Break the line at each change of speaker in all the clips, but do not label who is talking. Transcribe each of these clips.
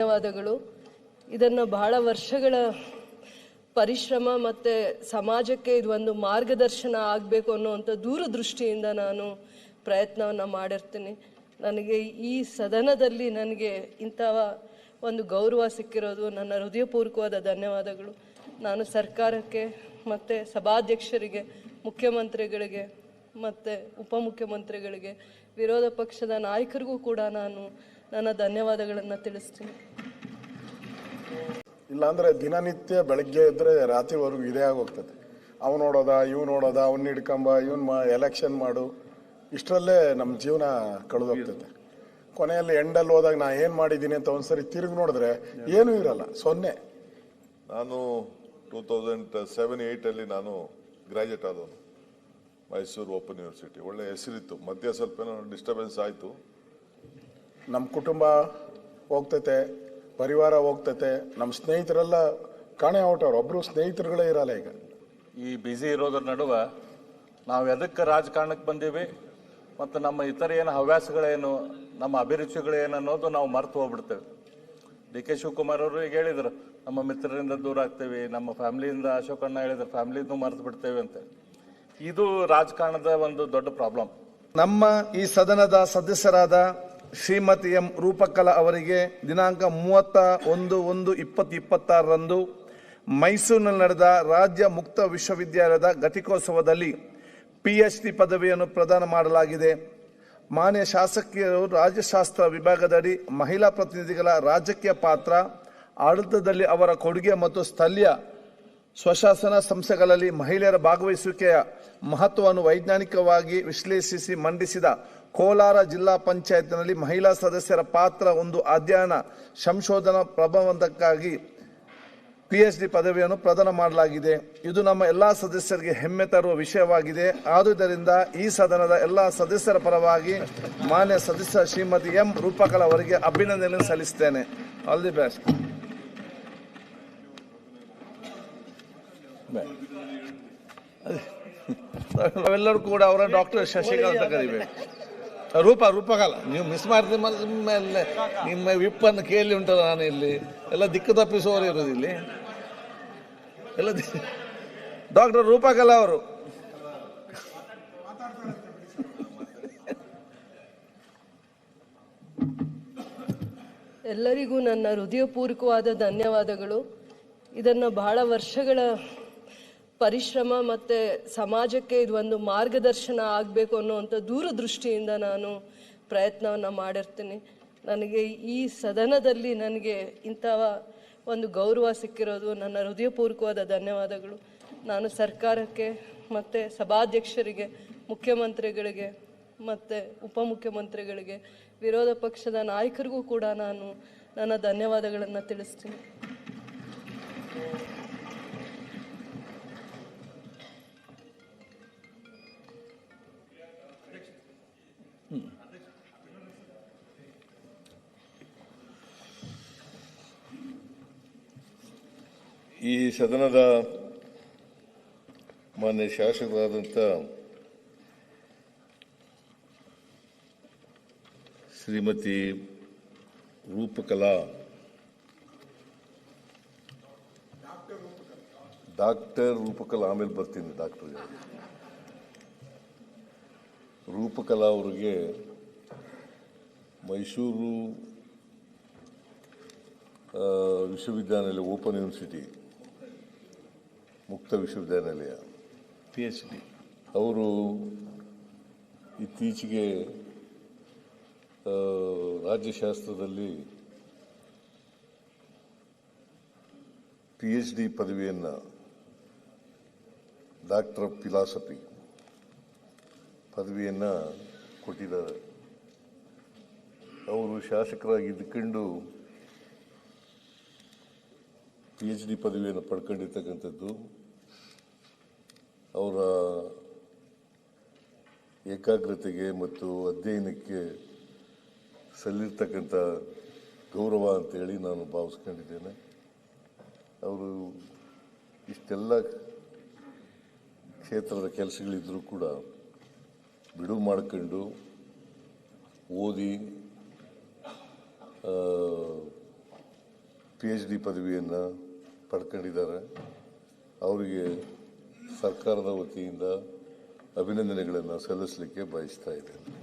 ಧನ್ಯವಾದಗಳು. ಇದನ್ನು ಬಹಳ ವರ್ಷಗಳ ಪರಿಶ್ರಮ ಮತ್ತು ಸಮಾಜಕ್ಕೆ ಇದು ಒಂದು ಮಾರ್ಗದರ್ಶನ ಆಗಬೇಕು ಅನ್ನೋವಂಥ ದೂರದೃಷ್ಟಿಯಿಂದ ನಾನು ಪ್ರಯತ್ನವನ್ನು ಮಾಡಿರ್ತೀನಿ. ನನಗೆ ಈ ಸದನದಲ್ಲಿ ನನಗೆ ಇಂಥ ಒಂದು ಗೌರವ ಸಿಕ್ಕಿರೋದು ನನ್ನ ಹೃದಯಪೂರ್ವಕವಾದ ಧನ್ಯವಾದಗಳು. ನಾನು ಸರ್ಕಾರಕ್ಕೆ ಮತ್ತು ಸಭಾಧ್ಯಕ್ಷರಿಗೆ, ಮುಖ್ಯಮಂತ್ರಿಗಳಿಗೆ ಮತ್ತು ಉಪಮುಖ್ಯಮಂತ್ರಿಗಳಿಗೆ, ವಿರೋಧ ಪಕ್ಷದ ನಾಯಕರಿಗೂ ಕೂಡ ನಾನು ನನ್ನ ಧನ್ಯವಾದಗಳನ್ನು ತಿಳಿಸ್ತೀನಿ.
ಇಲ್ಲಾಂದ್ರೆ ದಿನನಿತ್ಯ ಬೆಳಗ್ಗೆ ಇದ್ದರೆ ರಾತ್ರಿವರೆಗೂ ಇದೇ ಆಗೋಗ್ತದೆ. ಅವ್ನು ನೋಡೋದ ಇವ್ ನೋಡೋದ ಅವ್ನ ಹಿಡ್ಕೊಂಬ ಇವನ್ ಮಾ ಎಲೆಕ್ಷನ್ ಮಾಡು ಇಷ್ಟರಲ್ಲೇ ನಮ್ಮ ಜೀವನ ಕಳೆದೋಗ್ತದೆ ಕೊನೆಯಲ್ಲಿ ಎಂಡಲ್ಲಿ ಹೋದಾಗ ನಾ ಏನು ಮಾಡಿದ್ದೀನಿ ಅಂತ ಒಂದ್ಸರಿ ತಿರುಗಿ ನೋಡಿದ್ರೆ ಏನೂ ಇರಲ್ಲ ಸೊನ್ನೆ.
ನಾನು ಟೂ ತೌಸಂಡ್ ಸೆವೆನ್ ಏಯ್ಟಲ್ಲಿ ನಾನು ಗ್ರ್ಯಾಜುಯೇಟ್ ಆದವನು ಮೈಸೂರು ಓಪನ್ ಯೂನಿವರ್ಸಿಟಿ ಒಳ್ಳೆ ಹೆಸರಿತ್ತು ಮಧ್ಯ ಸ್ವಲ್ಪ ಏನೋ ಡಿಸ್ಟರ್ಬೆನ್ಸ್ ಆಯಿತು.
ನಮ್ಮ ಕುಟುಂಬ ಹೋಗ್ತೈತೆ ಪರಿವಾರ ಹೋಗ್ತೈತೆ ನಮ್ಮ ಸ್ನೇಹಿತರೆಲ್ಲ ಕಾಣೆ ಹೊಟ್ಟವ್ರು ಒಬ್ರು ಸ್ನೇಹಿತರುಗಳೇ ಇರಲ್ಲ ಈಗ.
ಈ ಬ್ಯುಸಿ ಇರೋದ್ರ ನಡುವೆ ನಾವು ಎದಕ್ಕೆ ರಾಜಕಾರಣಕ್ಕೆ ಬಂದೀವಿ ಮತ್ತು ನಮ್ಮ ಇತರ ಏನು ಹವ್ಯಾಸಗಳೇನು ನಮ್ಮ ಅಭಿರುಚಿಗಳೇನು ಅನ್ನೋದು ನಾವು ಮರ್ತು ಹೋಗ್ಬಿಡ್ತೇವೆ. ಡಿ ಕೆ ಶಿವಕುಮಾರ್ ಅವರು ಈಗ ಹೇಳಿದರು ನಮ್ಮ ಮಿತ್ರರಿಂದ ದೂರ ಆಗ್ತೇವೆ ನಮ್ಮ ಫ್ಯಾಮಿಲಿಯಿಂದ ಅಶೋಕಣ್ಣ ಹೇಳಿದ್ರು ಫ್ಯಾಮಿಲಿನೂ ಮರೆತು ಬಿಡ್ತೇವೆ ಅಂತ. ಇದು ರಾಜಕಾರಣದ ಒಂದು ದೊಡ್ಡ ಪ್ರಾಬ್ಲಮ್
ನಮ್ಮ ಈ ಸದನದ ಸದಸ್ಯರಾದ ಶ್ರೀಮತಿ ಎಂ ರೂಪಕಲಾ ಅವರಿಗೆ ದಿನಾಂಕ ಮೂವತ್ತ ಒಂದು ಒಂದು ಇಪ್ಪತ್ತು ಇಪ್ಪತ್ತಾರರಂದು ಮೈಸೂರಿನಲ್ಲಿ ನಡೆದ ರಾಜ್ಯ ಮುಕ್ತ ವಿಶ್ವವಿದ್ಯಾಲಯದ ಘಟಿಕೋತ್ಸವದಲ್ಲಿ ಡಿ ಪದವಿಯನ್ನು ಪ್ರದಾನ ಮಾಡಲಾಗಿದೆ. ಮಾನ್ಯ ಶಾಸಕಿಯರು, ರಾಜ್ಯಶಾಸ್ತ್ರ ವಿಭಾಗದಡಿ ಮಹಿಳಾ ಪ್ರತಿನಿಧಿಗಳ ರಾಜಕೀಯ ಪಾತ್ರ, ಆಡಳಿತದಲ್ಲಿ ಅವರ ಕೊಡುಗೆ ಮತ್ತು ಸ್ಥಳೀಯ ಸ್ವಶಾಸನ ಸಂಸ್ಥೆಗಳಲ್ಲಿ ಮಹಿಳೆಯರ ಭಾಗವಹಿಸುವಿಕೆಯ ಮಹತ್ವವನ್ನು ವೈಜ್ಞಾನಿಕವಾಗಿ ವಿಶ್ಲೇಷಿಸಿ ಮಂಡಿಸಿದ ಕೋಲಾರ ಜಿಲ್ಲಾ ಪಂಚಾಯತ್ನಲ್ಲಿ ಮಹಿಳಾ ಸದಸ್ಯರ ಪಾತ್ರ ಒಂದು ಅಧ್ಯಯನ ಸಂಶೋಧನಾ ಪ್ರಬಂಧಕ್ಕಾಗಿ ಪಿಎಚ್ಡಿ ಪದವಿಯನ್ನು ಪ್ರದಾನ ಮಾಡಲಾಗಿದೆ. ಇದು ನಮ್ಮ ಎಲ್ಲ ಸದಸ್ಯರಿಗೆ ಹೆಮ್ಮೆ ತರುವ ವಿಷಯವಾಗಿದೆ. ಆದುದರಿಂದ ಈ ಸದನದ ಎಲ್ಲ ಸದಸ್ಯರ ಪರವಾಗಿ ಮಾನ್ಯ ಸದಸ್ಯ ಶ್ರೀಮತಿ ಎಂ ರೂಪಕಲಾ ಅವರಿಗೆ ಅಭಿನಂದನೆ ಸಲ್ಲಿಸುತ್ತೇನೆ. ಆಲ್ ದಿ ಬೆಸ್ಟ್ ನಾವೆಲ್ಲರೂ ಕೂಡ ಅವರ ಡಾಕ್ಟರ್ ಶಶಿಕಾಂತ್ ಕರಿಬೇಕು. ರೂಪ ರೂಪಕಾಲ ನೀವು ಮಿಸ್ ಮಾಡ್ತೀನಿ ಮೇಲೆ ನಿಮ್ಮ ವಿಪ್ಪನ್ನು ಕೇಳಿ ಉಂಟಲ್ಲ ನಾನು ಇಲ್ಲಿ. ಎಲ್ಲ ದಿಕ್ಕು ತಪ್ಪಿಸುವವರು ಇರೋದು ಇಲ್ಲಿ. ಎಲ್ಲ ಡಾಕ್ಟರ್ ರೂಪಕಲಾ ಅವರು.
ಎಲ್ಲರಿಗೂ ನನ್ನ ಹೃದಯಪೂರ್ವಕವಾದ ಧನ್ಯವಾದಗಳು. ಇದನ್ನು ಬಹಳ ವರ್ಷಗಳ ಪರಿಶ್ರಮ ಮತ್ತು ಸಮಾಜಕ್ಕೆ ಇದು ಒಂದು ಮಾರ್ಗದರ್ಶನ ಆಗಬೇಕು ಅನ್ನುವಂಥ ದೂರದೃಷ್ಟಿಯಿಂದ ನಾನು ಪ್ರಯತ್ನವನ್ನು ಮಾಡಿರ್ತೀನಿ. ನನಗೆ ಈ ಸದನದಲ್ಲಿ ನನಗೆ ಇಂಥ ಒಂದು ಗೌರವ ಸಿಕ್ಕಿರೋದು ನನ್ನ ಹೃದಯಪೂರ್ವಕವಾದ ಧನ್ಯವಾದಗಳು. ನಾನು ಸರ್ಕಾರಕ್ಕೆ ಮತ್ತು ಸಭಾಧ್ಯಕ್ಷರಿಗೆ, ಮುಖ್ಯಮಂತ್ರಿಗಳಿಗೆ ಮತ್ತು ಉಪಮುಖ್ಯಮಂತ್ರಿಗಳಿಗೆ, ವಿರೋಧ ಪಕ್ಷದ ನಾಯಕರಿಗೂ ಕೂಡ ನಾನು ನನ್ನ ಧನ್ಯವಾದಗಳನ್ನು ತಿಳಿಸ್ತೀನಿ.
ಈ ಸದನದ ಮಾನ್ಯ ಶಾಸಕರಾದಂಥ ಶ್ರೀಮತಿ ರೂಪಕಲಾ, ಡಾಕ್ಟರ್ ರೂಪಕಲಾ, ಆಮೇಲೆ ಬರ್ತೀನಿ ಡಾಕ್ಟರ್ ರೂಪಕಲಾ ಅವರಿಗೆ ಮೈಸೂರು ವಿಶ್ವವಿದ್ಯಾನಿಲಯ ಓಪನ್ ಯೂನಿವರ್ಸಿಟಿ ಮುಕ್ತ ವಿಶ್ವವಿದ್ಯಾನಿಲಯ.
ಪಿ ಎಚ್ ಡಿ
ಅವರು ಇತ್ತೀಚೆಗೆ ರಾಜ್ಯಶಾಸ್ತ್ರದಲ್ಲಿ ಪಿ ಎಚ್ ಡಿ ಪದವಿಯನ್ನು ಡಾಕ್ಟರ್ ಆಫ್ ಫಿಲಾಸಫಿ ಪದವಿಯನ್ನು ಕೊಟ್ಟಿದ್ದಾರೆ. ಅವರು ಶಾಸಕರಾಗಿ ಇದ್ಕೊಂಡು ಪಿ ಎಚ್ ಡಿ ಪದವಿಯನ್ನು ಪಡ್ಕೊಂಡಿರ್ತಕ್ಕಂಥದ್ದು, ಅವರ ಏಕಾಗ್ರತೆಗೆ ಮತ್ತು ಅಧ್ಯಯನಕ್ಕೆ ಸಲ್ಲಿರ್ತಕ್ಕಂಥ ಗೌರವ ಅಂತೇಳಿ ನಾನು ಭಾವಿಸ್ಕೊಂಡಿದ್ದೇನೆ. ಅವರು ಇಷ್ಟೆಲ್ಲ ಕ್ಷೇತ್ರದ ಕೆಲಸಗಳಿದ್ದರೂ ಕೂಡ ಬಿಡುವು ಮಾಡ್ಕೊಂಡು ಓದಿ ಪಿ ಎಚ್ ಡಿ ಪದವಿಯನ್ನು ಪಡ್ಕೊಂಡಿದ್ದಾರೆ. ಅವರಿಗೆ ಸರ್ಕಾರದ ವತಿಯಿಂದ ಅಭಿನಂದನೆಗಳನ್ನು ಸಲ್ಲಿಸಲಿಕ್ಕೆ ಬಯಸ್ತಾ ಇದ್ದೇನೆ.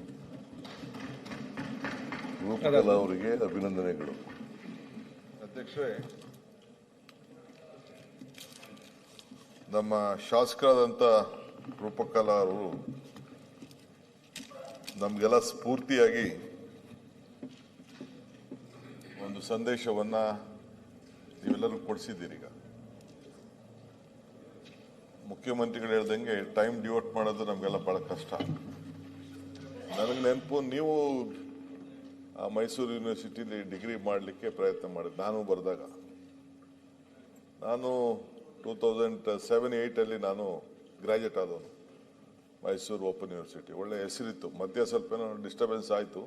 ಅವರಿಗೆ ಅಭಿನಂದನೆಗಳು.
ಅಧ್ಯಕ್ಷರೇ, ನಮ್ಮ ಶಾಸಕರಾದಂಥ ರೂಪಕಲಾ ಅವರು ನಮಗೆಲ್ಲ ಸ್ಫೂರ್ತಿಯಾಗಿ ಒಂದು ಸಂದೇಶವನ್ನ ನೀವೆಲ್ಲರೂ ಕೊಡಿಸಿದ್ದೀರಿ ಈಗ ಮುಖ್ಯಮಂತ್ರಿಗಳು ಹೇಳ್ದಂಗೆ ಟೈಮ್ ಡಿವೋಟ್ ಮಾಡೋದು ನಮಗೆಲ್ಲ ಬಹಳ ಕಷ್ಟ. ನನಗೆ ನೆನಪು, ನೀವು ಮೈಸೂರು ಯೂನಿವರ್ಸಿಟಿಲಿ ಡಿಗ್ರಿ ಮಾಡಲಿಕ್ಕೆ ಪ್ರಯತ್ನ ಮಾಡಿದೆ, ನಾನು ಬರೆದಾಗ. ನಾನು ಟೂ ತೌಸಂಡ್ ಸೆವೆನ್ ಏಯ್ಟಲ್ಲಿ ನಾನು ಗ್ರ್ಯಾಜುಯೇಟ್ ಆದವನು. ಮೈಸೂರು ಓಪನ್ ಯೂನಿವರ್ಸಿಟಿ ಒಳ್ಳೆ ಹೆಸರಿತ್ತು. ಮಧ್ಯ ಸ್ವಲ್ಪ ಏನೋ ಡಿಸ್ಟರ್ಬೆನ್ಸ್ ಆಯಿತು.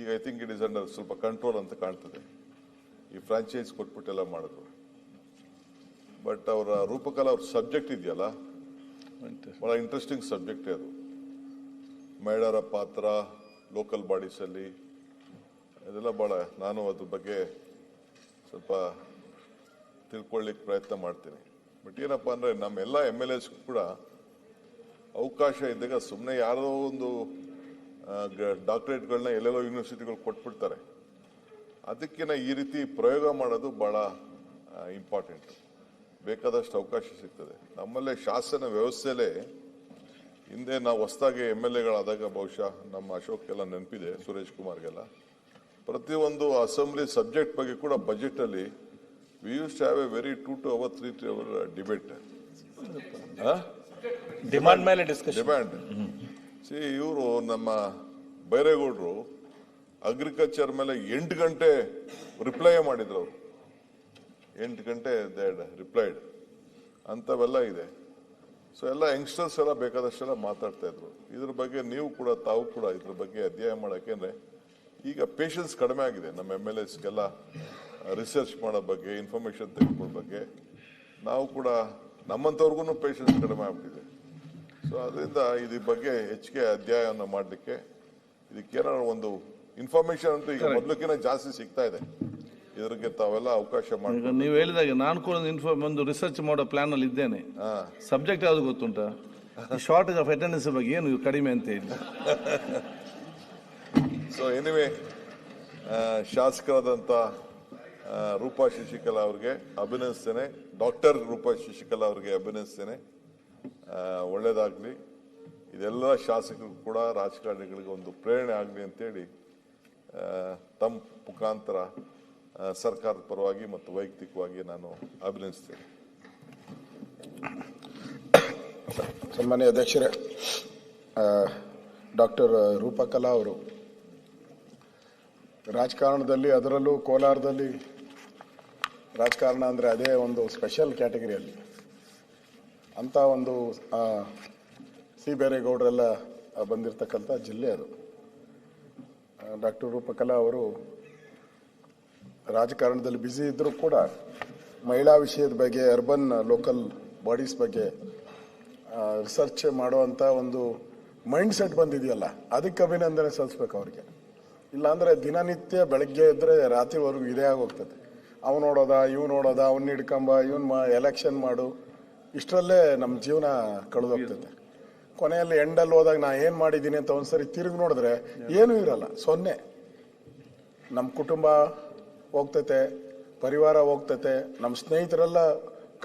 ಈಗ I think it is under ಸ್ವಲ್ಪ ಕಂಟ್ರೋಲ್ ಅಂತ ಕಾಣ್ತದೆ. ಈ ಫ್ರಾಂಚೈಸ್ ಕೊಟ್ಬಿಟ್ಟೆಲ್ಲ ಮಾಡಿದ್ರು. ಬಟ್ ಅವರ ರೂಪಕಲ ಅವ್ರ ಸಬ್ಜೆಕ್ಟ್ ಇದೆಯಲ್ಲ? ಬಹಳ ಇಂಟ್ರೆಸ್ಟಿಂಗ್ ಸಬ್ಜೆಕ್ಟೇ ಅದು. ಮಹಿಳೆಯರ ಪಾತ್ರ ಲೋಕಲ್ ಬಾಡೀಸಲ್ಲಿ ಇದೆಲ್ಲ ಭಾಳ ನಾನು ಅದ್ರ ಬಗ್ಗೆ ಸ್ವಲ್ಪ ತಿಳ್ಕೊಳ್ಳಿಕ್ಕೆ ಪ್ರಯತ್ನ ಮಾಡ್ತೀನಿ. ಬಟ್ ಏನಪ್ಪ ಅಂದರೆ ನಮ್ಮೆಲ್ಲ ಎಂ ಎಲ್ ಎಸ್ ಕೂಡ ಅವಕಾಶ ಇದ್ದಾಗ ಸುಮ್ಮನೆ ಯಾರೋ ಒಂದು ಡಾಕ್ಟರೇಟ್ಗಳನ್ನ ಎಲ್ಲೆಲ್ಲೋ ಯೂನಿವರ್ಸಿಟಿಗಳು ಕೊಟ್ಬಿಡ್ತಾರೆ. ಅದಕ್ಕಿಂತ ಈ ರೀತಿ ಪ್ರಯೋಗ ಮಾಡೋದು ಬಹಳ ಇಂಪಾರ್ಟೆಂಟ್ ಬೇಕಾದಷ್ಟು ಅವಕಾಶ ಸಿಗ್ತದೆ. ನಮ್ಮಲ್ಲೇ ಶಾಸನ ವ್ಯವಸ್ಥೆಯಲ್ಲೇ ಹಿಂದೆ ನಾವು ಹೊಸದಾಗಿ ಎಂ ಎಲ್ ಎಗಳಾದಾಗ ಬಹುಶಃ ನಮ್ಮ ಅಶೋಕ್ ಎಲ್ಲ ನೆನಪಿದೆ ಸುರೇಶ್ ಕುಮಾರ್ಗೆಲ್ಲ. ಪ್ರತಿಯೊಂದು ಅಸೆಂಬ್ಲಿ ಸಬ್ಜೆಕ್ಟ್ ಬಗ್ಗೆ ಕೂಡ ಬಜೆಟ್ ಅಲ್ಲಿ we used to have a very two to hour three to hour debate
demand ಮೇಲೆ ಡಿಸ್ಕಷನ್
ಡಿಮ್ಯಾಂಡ್ ಸಿ ಇವರು ನಮ್ಮ ಬೈರೇಗೌಡರು ಅಗ್ರಿಕಲ್ಚರ್ ಮೇಲೆ ಎಂಟು ಗಂಟೆ ರಿಪ್ಲೈ ಮಾಡಿದ್ರು ಅವರು. ಎಂಟು ಗಂಟೆ ದೇಡ್ ರಿಪ್ಲೈಡ್ ಅಂಥವೆಲ್ಲ ಇದೆ. ಸೊ ಎಲ್ಲ ಯಂಗ್ಸ್ಟರ್ಸ್ ಎಲ್ಲ ಬೇಕಾದಷ್ಟೆಲ್ಲ ಮಾತಾಡ್ತಾ ಇದ್ರು. ಇದ್ರ ಬಗ್ಗೆ ನೀವು ಕೂಡ, ತಾವು ಕೂಡ ಇದ್ರ ಬಗ್ಗೆ ಅಧ್ಯಯನ ಮಾಡೋಕೆಂದ್ರೆ ಈಗ ಪೇಷನ್ಸ್ ಕಡಿಮೆ ಆಗಿದೆ. ನಮ್ಮ ಎಂ ಎಲ್ ಎಸ್ಗೆಲ್ಲ ರಿಸರ್ಚ್ ಮಾಡೋ ಬಗ್ಗೆ ಇನ್ಫಾರ್ಮೇಶನ್ ತೆಗೆದುಕೊಳ್ಳೋ ಬಗ್ಗೆ ನಾವು ಕೂಡ ನಮ್ಮಂಥವ್ರಿಗೂ ಪೇಷನ್ಸ್ ಕಡಿಮೆ ಆಗ್ಬಿಟ್ಟಿದೆ. ಸೊ ಅದರಿಂದ ಇದ್ರ ಬಗ್ಗೆ ಹೆಚ್ಚಿಗೆ ಅಧ್ಯಯನ ಮಾಡಲಿಕ್ಕೆ ಇದಕ್ಕೇನಾದ್ರು ಒಂದು ಇನ್ಫಾರ್ಮೇಶನ್ ಅಂತೂ ಈಗ ಮೊದಲಕ್ಕಿಂತ ಜಾಸ್ತಿ ಸಿಗ್ತಾ ಇದೆ. ಇದಕ್ಕೆ ತಾವೆಲ್ಲ ಅವಕಾಶ ಮಾಡಿ
ಈಗ ನೀವು ಹೇಳಿದಾಗ ನಾನು ಕೂಡ ಇನ್ಫಾರ್ಮ್ ಒಂದು ರಿಸರ್ಚ್ ಮಾಡೋ ಪ್ಲಾನ್ ಅಲ್ಲಿ ಇದ್ದೇನೆ. ಸಬ್ಜೆಕ್ಟ್ ಯಾವ್ದು ಗೊತ್ತುಂಟಾ? ಶಾರ್ಟೇಜ್ ಆಫ್ ಅಟೆಂಡೆನ್ಸ್ ಬಗ್ಗೆ ಏನು ಕಡಿಮೆ ಅಂತ ಹೇಳಿ.
ಸೊ ಎನಿವೆ ಶಾಸಕರಾದಂಥ ರೂಪಾ ಶಶಿಕಲಾ ಅವ್ರಿಗೆ ಅಭಿನಂದಿಸ್ತೇನೆ. ಡಾಕ್ಟರ್ ರೂಪಾ ಶಶಿಕಲಾ ಅವ್ರಿಗೆ ಅಭಿನಯಿಸ್ತೇನೆ ಒಳ್ಳೇದಾಗಲಿ. ಇದೆಲ್ಲ ಶಾಸಕರು ಕೂಡ ರಾಜಕಾರಣಿಗಳಿಗೆ ಒಂದು ಪ್ರೇರಣೆ ಆಗಲಿ ಅಂತೇಳಿ ತಮ್ಮ ಮುಖಾಂತರ ಸರ್ಕಾರದ ಪರವಾಗಿ ಮತ್ತು ವೈಯಕ್ತಿಕವಾಗಿ ನಾನು ಅಭಿನಂದಿಸ್ತೇನೆ.
ಸನ್ಮಾನ್ಯ ಅಧ್ಯಕ್ಷರೇ ಡಾಕ್ಟರ್ ರೂಪಕಲಾ ಅವರು, ರಾಜಕಾರಣದಲ್ಲಿ ಅದರಲ್ಲೂ ಕೋಲಾರದಲ್ಲಿ, ರಾಜಕಾರಣ ಅಂದರೆ ಅದೇ ಒಂದು ಸ್ಪೆಷಲ್ ಕ್ಯಾಟಗರಿಯಲ್ಲಿ ಅಂಥ ಒಂದು ಸಿ. ಬೇರೇಗೌಡರೆಲ್ಲ ಬಂದಿರತಕ್ಕಂಥ ಜಿಲ್ಲೆ ಅದು. ಡಾಕ್ಟರ್ ರೂಪಕಲಾ ಅವರು ರಾಜಕಾರಣದಲ್ಲಿ ಬ್ಯುಸಿ ಇದ್ದರೂ ಕೂಡ ಮಹಿಳಾ ವಿಷಯದ ಬಗ್ಗೆ ಅರ್ಬನ್ ಲೋಕಲ್ ಬಾಡೀಸ್ ಬಗ್ಗೆ ರಿಸರ್ಚ್ ಮಾಡುವಂಥ ಒಂದು ಮೈಂಡ್ ಸೆಟ್ ಬಂದಿದೆಯಲ್ಲ, ಅದಕ್ಕೆ ಅಭಿನಂದನೆ ಸಲ್ಲಿಸ್ಬೇಕು ಅವ್ರಿಗೆ. ಇಲ್ಲಾಂದ್ರೆ ದಿನನಿತ್ಯ ಬೆಳಗ್ಗೆ ಇದ್ದರೆ ರಾತ್ರಿವರೆಗೂ ಇದೇ ಆಗೋಗ್ತದೆ. ಅವ್ನು ನೋಡೋದ ಇವ್ ನೋಡೋದ, ಅವ್ನ ಹಿಡ್ಕೊಂಬ, ಇವನ್ ಮಾ ಎಲೆಕ್ಷನ್ ಮಾಡು, ಇಷ್ಟರಲ್ಲೇ ನಮ್ಮ ಜೀವನ ಕಳೆದೋಗ್ತದೆ. ಕೊನೆಯಲ್ಲಿ ಎಂಡಲ್ಲಿ ಹೋದಾಗ ನಾ ಏನು ಮಾಡಿದ್ದೀನಿ ಅಂತ ಒಂದ್ಸರಿ ತಿರುಗಿ ನೋಡಿದ್ರೆ ಏನೂ ಇರಲ್ಲ ಸೊನ್ನೆ. ನಮ್ಮ ಕುಟುಂಬ ಹೋಗ್ತೈತೆ ಪರಿವಾರ ಹೋಗ್ತೈತೆ ನಮ್ಮ ಸ್ನೇಹಿತರೆಲ್ಲ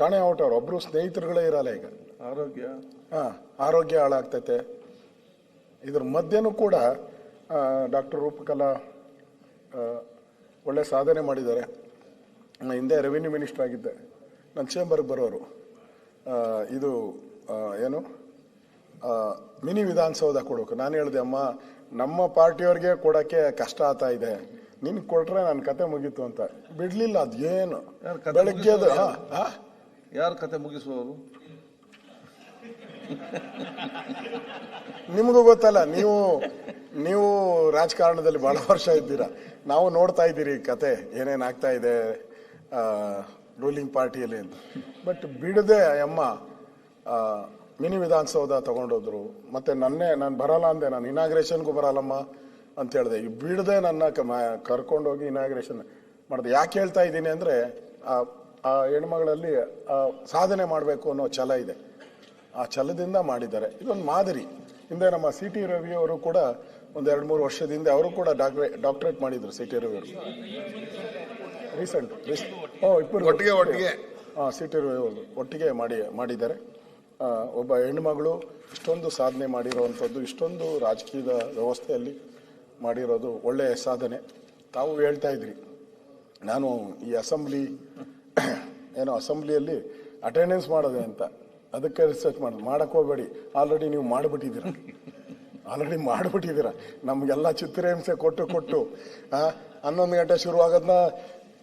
ಕಾಣೆ ಹೊಟ್ಟವ್ರು ಒಬ್ರು ಸ್ನೇಹಿತರುಗಳೇ ಇರಲ್ಲ ಈಗ.
ಆರೋಗ್ಯ.
ಹಾಂ ಆರೋಗ್ಯ ಹಾಳಾಗ್ತೈತೆ. ಇದ್ರ ಮಧ್ಯನೂ ಕೂಡ ಡಾಕ್ಟರ್ ರೂಪಕಲಾ ಒಳ್ಳೆ ಸಾಧನೆ ಮಾಡಿದ್ದಾರೆ. ನಾನು ಹಿಂದೆ ರೆವಿನ್ಯೂ ಮಿನಿಸ್ಟರ್ ಆಗಿದ್ದೆ. ನನ್ನ ಚೇಂಬರ್ಗೆ ಬರೋರು. ಇದು ಏನು? ಮಿನಿ ವಿಧಾನಸೌಧ ಕೊಡೋಕೆ. ನಾನು ಹೇಳಿದೆ ಅಮ್ಮ ನಮ್ಮ ಪಾರ್ಟಿಯವ್ರಿಗೆ ಕೊಡೋಕ್ಕೆ ಕಷ್ಟ ಆಗ್ತಾ ಇದೆ. ನಿನ್ ಕೊಟ್ರೆ ನನ್ನ ಕತೆ ಮುಗೀತು ಅಂತ. ಬಿಡ್ಲಿಲ್ಲ ಅದೇನು ಬೆಳಗ್ಗೆ ಅದು
ಯಾರ ಕತೆ ಮುಗಿಸುವವರು
ನಿಮಗೂ ಗೊತ್ತಲ್ಲ ನೀವು ನೀವು ರಾಜಕಾರಣದಲ್ಲಿ ಬಹಳ ವರ್ಷ ಇದ್ದೀರಾ. ನಾವು ನೋಡ್ತಾ ಇದ್ದೀರಿ ಈ ಕತೆ ಏನೇನಾಗ್ತಾ ಇದೆ ರೂಲಿಂಗ್ ಪಾರ್ಟಿಯಲ್ಲಿ ಅಂತ. ಬಟ್ ಬಿಡದೆ ಅಮ್ಮ ಮಿನಿ ವಿಧಾನಸೌಧ ತಗೊಂಡೋದ್ರು. ಮತ್ತೆ ನನ್ನೇ ನಾನು ಬರಲ್ಲ ಅಂದೆ ನಾನು ಇನಾಗ್ರೇಷನ್ಗೂ ಬರಲ್ಲಮ್ಮ ಅಂತ ಹೇಳಿದೆ. ಬಿಡದೆ ನನ್ನ ಕರ್ಕೊಂಡೋಗಿ ಇನಾಗ್ರೇಷನ್ ಮಾಡಿದೆ. ಯಾಕೆ ಹೇಳ್ತಾ ಇದ್ದೀನಿ ಅಂದರೆ ಆ ಹೆಣ್ಮಗಳಲ್ಲಿ ಆ ಸಾಧನೆ ಮಾಡಬೇಕು ಅನ್ನೋ ಛಲ ಇದೆ. ಆ ಛಲದಿಂದ ಮಾಡಿದ್ದಾರೆ. ಇದೊಂದು ಮಾದರಿ. ಹಿಂದೆ ನಮ್ಮ ಸಿ ಟಿ ರವಿ ಅವರು ಕೂಡ ಒಂದು ಎರಡು ಮೂರು ವರ್ಷದಿಂದ ಅವರು ಕೂಡ ಡಾಕ್ಟ್ರೇ ಡಾಕ್ಟ್ರೇಟ್ ಮಾಡಿದ್ರು ಸಿ ಟಿ ರವಿ ಅವರು. ರೀಸೆಂಟ್ ಓ ಇಬ್ಬರು
ಒಟ್ಟಿಗೆ ಒಟ್ಟಿಗೆ.
ಹಾಂ ಸಿ ಟಿ ರವಿ ಅವರು ಒಟ್ಟಿಗೆ ಮಾಡಿ ಮಾಡಿದ್ದಾರೆ. ಒಬ್ಬ ಹೆಣ್ಮಗಳು ಇಷ್ಟೊಂದು ಸಾಧನೆ ಮಾಡಿರುವಂಥದ್ದು ಇಷ್ಟೊಂದು ರಾಜಕೀಯದ ವ್ಯವಸ್ಥೆಯಲ್ಲಿ ಮಾಡಿರೋದು ಒಳ್ಳೆಯ ಸಾಧನೆ. ತಾವು ಹೇಳ್ತಾ ಇದ್ರಿ, ನಾನು ಈ ಅಸೆಂಬ್ಲಿ, ಏನೋ ಅಸೆಂಬ್ಲಿಯಲ್ಲಿ ಅಟೆಂಡೆನ್ಸ್ ಮಾಡೋದೆ ಅಂತ. ಅದಕ್ಕೆ ರಿಸರ್ಚ್ ಮಾಡೋದು. ಮಾಡೋಕ್ಕೋಗ್ಬೇಡಿ ಹೋಗಬೇಡಿ. ಆಲ್ರೆಡಿ ನೀವು ಮಾಡಿಬಿಟ್ಟಿದ್ದೀರ. ಆಲ್ರೆಡಿ ಮಾಡಿಬಿಟ್ಟಿದ್ದೀರ. ನಮಗೆಲ್ಲ ಚಿತ್ರಹಿಂಸೆ ಕೊಟ್ಟು ಕೊಟ್ಟು ಹನ್ನೊಂದು ಗಂಟೆ ಶುರುವಾಗೋದನ್ನ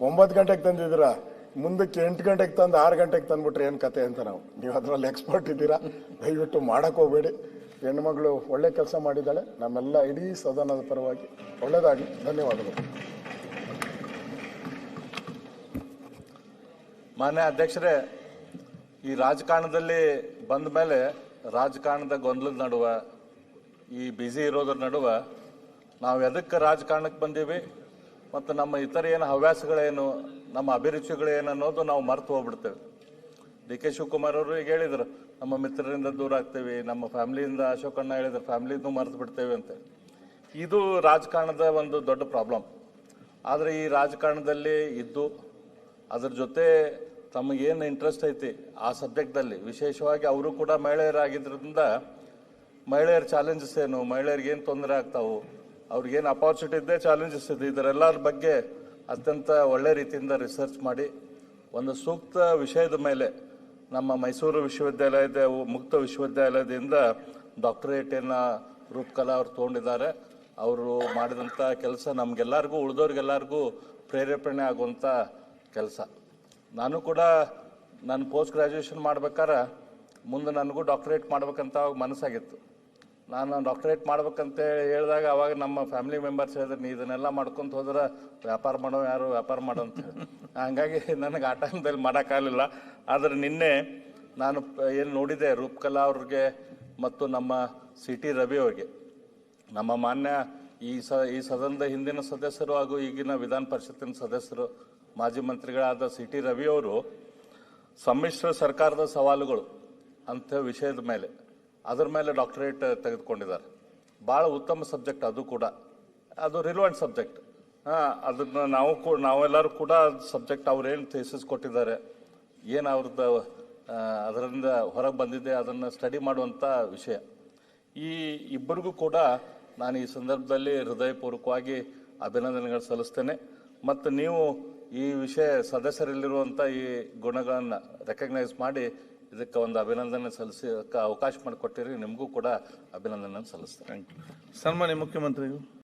ಒಂಬತ್ತು ಗಂಟೆಗೆ ತಂದಿದ್ದೀರಾ. ಮುಂದಕ್ಕೆ ಎಂಟು ಗಂಟೆಗೆ ತಂದು ಆರು ಗಂಟೆಗೆ ತಂದ್ಬಿಟ್ರೆ ಏನು ಕತೆ ಅಂತ ನಾವು? ನೀವು ಅದರಲ್ಲಿ ಎಕ್ಸ್ಪರ್ಟ್ ಇದ್ದೀರಾ? ದಯವಿಟ್ಟು ಮಾಡಕ್ಕೆ ಹೋಗಬೇಡಿ. ಹೆಣ್ಮಗಳು ಒಳ್ಳೆ ಕೆಲಸ ಮಾಡಿದ್ದಾಳೆ. ನಮ್ಮೆಲ್ಲ ಇಡೀ ಸದನದ ಪರವಾಗಿ ಒಳ್ಳೆಯದಾಗಲಿ ಧನ್ಯವಾದಗಳು.
ಮಾನ್ಯ ಅಧ್ಯಕ್ಷರೇ, ಈ ರಾಜಕಾರಣದಲ್ಲಿ ಬಂದ ಮೇಲೆ ರಾಜಕಾರಣದ ಗೊಂದಲದ ನಡುವೆ, ಈ ಬ್ಯುಸಿ ಇರೋದ್ರ ನಡುವೆ, ನಾವು ಎದಕ್ಕೆ ರಾಜಕಾರಣಕ್ಕೆ ಬಂದೀವಿ? ಮತ್ತು ನಮ್ಮ ಇತರ ಏನು ಹವ್ಯಾಸಗಳೇನು, ನಮ್ಮ ಅಭಿರುಚಿಗಳೇನು ಅನ್ನೋದು ನಾವು ಮರೆತು ಹೋಗ್ಬಿಡ್ತೇವೆ. ಡಿ ಕೆ ಶಿವಕುಮಾರ್ ಅವರು ಈಗ ಹೇಳಿದರು, ನಮ್ಮ ಮಿತ್ರರಿಂದ ದೂರ ಆಗ್ತೇವೆ, ನಮ್ಮ ಫ್ಯಾಮಿಲಿಯಿಂದ ಅಶೋಕಣ್ಣ ಹೇಳಿದ್ರು ಫ್ಯಾಮಿಲಿನೂ ಮರೆತು ಬಿಡ್ತೇವೆ ಅಂತ. ಇದು ರಾಜಕಾರಣದ ಒಂದು ದೊಡ್ಡ ಪ್ರಾಬ್ಲಮ್. ಆದರೆ ಈ ರಾಜಕಾರಣದಲ್ಲಿ ಇದ್ದು, ಅದ್ರ ಜೊತೆ ತಮಗೇನು ಇಂಟ್ರೆಸ್ಟ್ ಐತಿ ಆ ಸಬ್ಜೆಕ್ಟ್ದಲ್ಲಿ? ವಿಶೇಷವಾಗಿ ಅವರು ಕೂಡ ಮಹಿಳೆಯರಾಗಿದ್ದರಿಂದ ಮಹಿಳೆಯರ ಚಾಲೆಂಜಸ್ ಏನು, ಮಹಿಳೆಯರಿಗೆ ಏನು ತೊಂದರೆ ಆಗ್ತಾವು? ಅವ್ರಿಗೇನು ಅಪಾರ್ಚುನಿಟಿ ಇದೆ ಚಾಲೆಂಜಸ್ ಇದೆ. ಇದರೆಲ್ಲರ ಬಗ್ಗೆ ಅತ್ಯಂತ ಒಳ್ಳೆ ರೀತಿಯಿಂದ ರಿಸರ್ಚ್ ಮಾಡಿ, ಒಂದು ಸೂಕ್ತ ವಿಷಯದ ಮೇಲೆ ನಮ್ಮ ಮೈಸೂರು ವಿಶ್ವವಿದ್ಯಾಲಯದ ಮುಕ್ತ ವಿಶ್ವವಿದ್ಯಾಲಯದಿಂದ ಡಾಕ್ಟರೇಟನ್ನು ರೂಪಕಲಾ ಅವರು ತೊಗೊಂಡಿದ್ದಾರೆ. ಅವರು ಮಾಡಿದಂಥ ಕೆಲಸ ನಮಗೆಲ್ಲರಿಗೂ ಉಳಿದವ್ರಿಗೆಲ್ಲರಿಗೂ ಪ್ರೇರೇಪಣೆ ಆಗುವಂಥ ಕೆಲಸ. ನಾನು ಕೂಡ ನಾನು ಪೋಸ್ಟ್ ಗ್ರ್ಯಾಜುಯೇಷನ್ ಮಾಡ್ಬೇಕಾರೆ ಮುಂದೆ ನನಗೂ ಡಾಕ್ಟರೇಟ್ ಮಾಡ್ಬೇಕಂತ ಅವಾಗ ಮನಸ್ಸಾಗಿತ್ತು. ನಾನು ಡಾಕ್ಟರೇಟ್ ಮಾಡ್ಬೇಕಂತೇಳಿ ಹೇಳಿದಾಗ ಅವಾಗ ನಮ್ಮ ಫ್ಯಾಮಿಲಿ ಮೆಂಬರ್ಸ್ ಹೇಳಿದ್ರು, ನೀ ಇದನ್ನೆಲ್ಲ ಮಾಡ್ಕೊಂತ ಹೋದ್ರೆ ವ್ಯಾಪಾರ ಮಾಡೋ ಯಾರು ವ್ಯಾಪಾರ ಮಾಡೋ ಅಂತ ಹಂಗಾಗಿ ನನಗೆ ಆ ಟೈಮ್ದಲ್ಲಿ ಮಾಡೋಕ್ಕಾಗಲಿಲ್ಲ. ಆದರೆ ನಿನ್ನೆ ನಾನು ಏನು ನೋಡಿದೆ, ರೂಪಕಲಾ ಅವ್ರಿಗೆ ಮತ್ತು ನಮ್ಮ ಸಿ ಟಿ ರವಿ ಅವ್ರಿಗೆ, ನಮ್ಮ ಮಾನ್ಯ ಈ ಸ, ಈ ಸದನದ ಹಿಂದಿನ ಸದಸ್ಯರು ಹಾಗೂ ಈಗಿನ ವಿಧಾನ ಪರಿಷತ್ತಿನ ಸದಸ್ಯರು, ಮಾಜಿ ಮಂತ್ರಿಗಳಾದ ಸಿ ಟಿ ರವಿ ಅವರು ಸಮ್ಮಿಶ್ರ ಸರ್ಕಾರದ ಸವಾಲುಗಳು ಅಂತ ವಿಷಯದ ಮೇಲೆ ಅದ್ರ ಮೇಲೆ ಡಾಕ್ಟರೇಟ್ ತೆಗೆದುಕೊಂಡಿದ್ದಾರೆ. ಭಾಳ ಉತ್ತಮ ಸಬ್ಜೆಕ್ಟ್ ಅದು ಕೂಡ. ಅದು ರಿಲವೆಂಟ್ ಸಬ್ಜೆಕ್ಟ್. ಹಾಂ, ಅದನ್ನ ನಾವು ಕೂಡ ನಾವೆಲ್ಲರೂ ಕೂಡ ಸಬ್ಜೆಕ್ಟ್ ಅವ್ರೇನು ಥೇಸಿಸ್ ಕೊಟ್ಟಿದ್ದಾರೆ, ಏನು ಅವ್ರದ್ದು ಅದರಿಂದ ಹೊರಗೆ ಬಂದಿದೆ, ಅದನ್ನು ಸ್ಟಡಿ ಮಾಡುವಂಥ ವಿಷಯ. ಈ ಇಬ್ಬರಿಗೂ ಕೂಡ ನಾನು ಈ ಸಂದರ್ಭದಲ್ಲಿ ಹೃದಯಪೂರ್ವಕವಾಗಿ ಅಭಿನಂದನೆಗಳು ಸಲ್ಲಿಸ್ತೇನೆ. ಮತ್ತು ನೀವು ಈ ವಿಷಯ ಸದಸ್ಯರಲ್ಲಿರುವಂಥ ಈ ಗುಣಗಳನ್ನು ರೆಕಗ್ನೈಸ್ ಮಾಡಿ ಇದಕ್ಕೆ ಒಂದು ಅಭಿನಂದನೆ ಸಲ್ಲಿಸಿ ಅವಕಾಶ ಮಾಡಿಕೊಟ್ಟಿರಿ. ನಿಮಗೂ ಕೂಡ ಅಭಿನಂದನೆ ಸಲ್ಲಿಸ್ತೇನೆ.
ಸನ್ಮಾನ್ಯ ಮುಖ್ಯಮಂತ್ರಿಗಳು